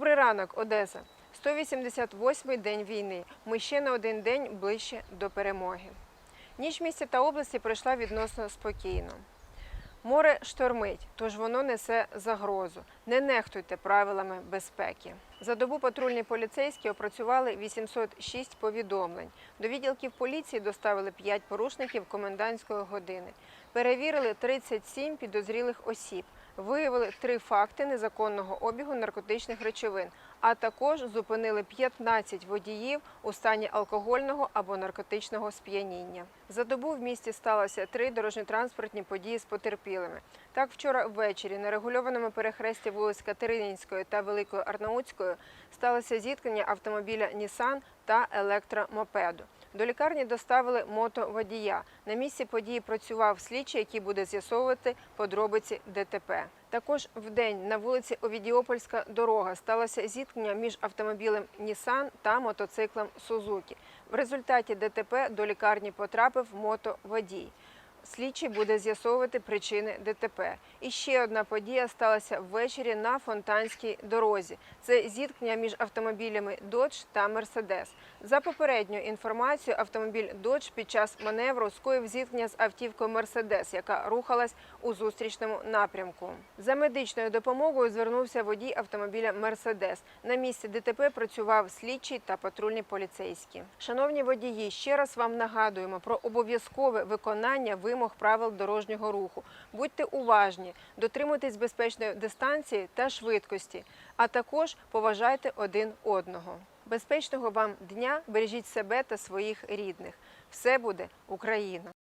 ранок, Одеса. 188-й день війни. Ми ще на один день ближче до перемоги. Ніч місця та області пройшла відносно спокійно. Море штормить, тож воно несе загрозу. Не нехтуйте правилами безпеки. За добу патрульні поліцейські опрацювали 806 повідомлень. До відділків поліції доставили 5 порушників комендантської години. Перевірили 37 підозрілих осіб. Виявили три факти незаконного обігу наркотичних речовин, а також зупинили 15 водіїв у стані алкогольного або наркотичного сп'яніння. За добу в місті сталося три дорожньо-транспортні події з потерпілими. Так, вчора ввечері на регульованому перехресті вулиць Катерининської та Великої Арнаутської сталося зіткнення автомобіля Нісан та електромопеду. До лікарні доставили мотоводія. На місці події працював слідчий, який буде з'ясовувати подробиці ДТП. Також в день на вулиці Овідіопольська дорога сталося зіткнення між автомобілем Нісан та мотоциклом Сузукі. В результаті ДТП до лікарні потрапив мотоводій. Слідчий буде з'ясовувати причини ДТП. І ще одна подія сталася ввечері на Фонтанській дорозі. Це зіткнення між автомобілями Dodge та Mercedes. За попередньою інформацією, автомобіль Dodge під час маневру скоїв зіткнення з автівкою Mercedes, яка рухалась у зустрічному напрямку. За медичною допомогою звернувся водій автомобіля Mercedes. На місці ДТП працював слідчий та патрульні поліцейські. Шановні водії, ще раз вам нагадуємо про обов'язкове виконання вимог правил дорожнього руху. Будьте уважні, дотримуйтесь безпечної дистанції та швидкості, а також поважайте один одного. Безпечного вам дня, бережіть себе та своїх рідних. Все буде Україна!